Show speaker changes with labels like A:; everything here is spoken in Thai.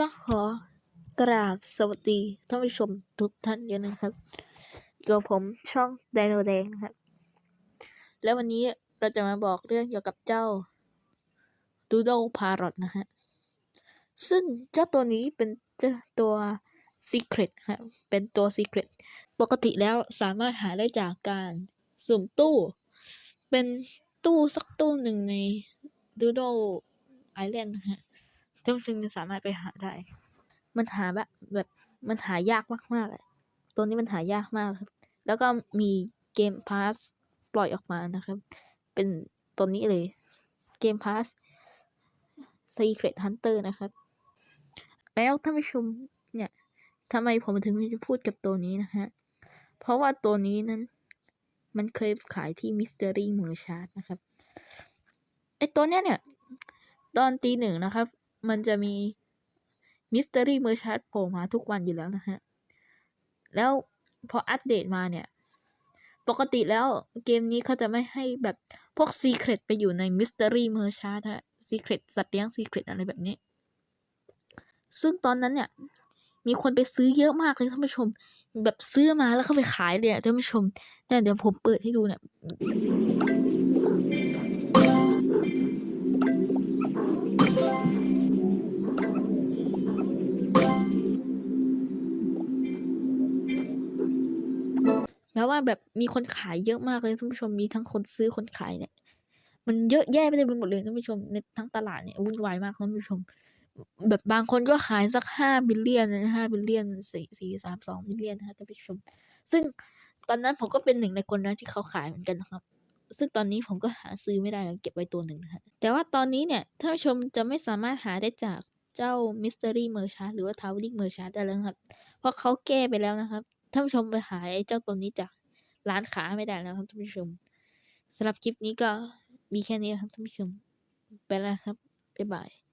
A: ก็ขอกราบสวัสดีท่านผู้ชมทุกท่านกันนะครับกับผมช่องไดโนแดงครับ แล้ววันนี้เราจะมาบอกเรื่องเกี่ยวกับเจ้า Doodle Parrot นะฮะซึ่งเจ้าตัวนี้เป็นเจ้าตัว Secret ครับเป็นตัว Secret ปกติแล้วสามารถหาได้จากการสุ่มตู้ เป็นตู้สักตู้หนึ่งใน Doodle Island นะฮะ ท่านผู้ชมสามารถไปหาได้ มันหาแบบแบบมันหายากมากๆอะตัวนี้มันหายากมากครับ แล้วก็มีเกมพาสปล่อยออกมานะครับ เป็นตัวนี้เลย เกมพาส Secret Hunter นะครับ แล้วท่านผู้ชมเนี่ยทำไมผมถึงจะพูดกับตัวนี้นะฮะ เพราะว่าตัวนี้นั้น มันเคยขายที่ Mystery Merchant นะครับ ไอตัวเนี้ยเนี่ย ตอนตีหนึ่งนะครับ มันจะมี Mystery Merchant โผล่มาทุกวันอยู่แล้วนะฮะ แล้วพออัปเดตมาเนี่ย ปกติแล้วเกมนี้เขาจะไม่ให้แบบพวก Secret ไปอยู่ใน Mystery Merchant ฮะ Secret สัตว์เลี้ยง Secret อะไรแบบนี้ ซึ่งตอนนั้นเนี่ย มีคนไปซื้อเยอะมากเลยท่านผู้ชม แบบซื้อมาแล้วเขาไปขายเลยอะท่านผู้ชมเนี่ยเดี๋ยวผมเปิดให้ดูเนี่ย แล้วว่าแบบมีคนขายเยอะมากเลยท่านผู้ชมมีทั้งคนซื้อคนขายเนี่ย มันเยอะแยะไปเลยหมดเลยท่านผู้ชมในทั้งตลาดเนี่ยวุ่นวายมากท่านผู้ชม แบบบางคนก็ขายสักห้าบิลเลียนนะห้าบิลเลียนสี่สี่สามสองบิลเลียนนะคะท่านผู้ชม ซึ่งตอนนั้นผมก็เป็นหนึ่งในคนนั้นที่เขาขายเหมือนกันนะครับ ซึ่งตอนนี้ผมก็หาซื้อไม่ได้แล้วเก็บไว้ตัวหนึ่งนะคะแต่ว่าตอนนี้เนี่ยท่านผู้ชมจะไม่สามารถหาได้จากเจ้า Mystery Merchant หรือว่า Traveling Merchant ได้แล้วครับ เพราะเขาแก้ไปแล้วนะครับ ท่านผู้ชมไปหาไอ้เจ้าตัวนี้จากร้านค้าไม่ได้แล้วครับท่านผู้ชมสำหรับคลิปนี้ก็มีแค่นี้ครับท่านผู้ชม ไปแล้วครับ บ๊ายบาย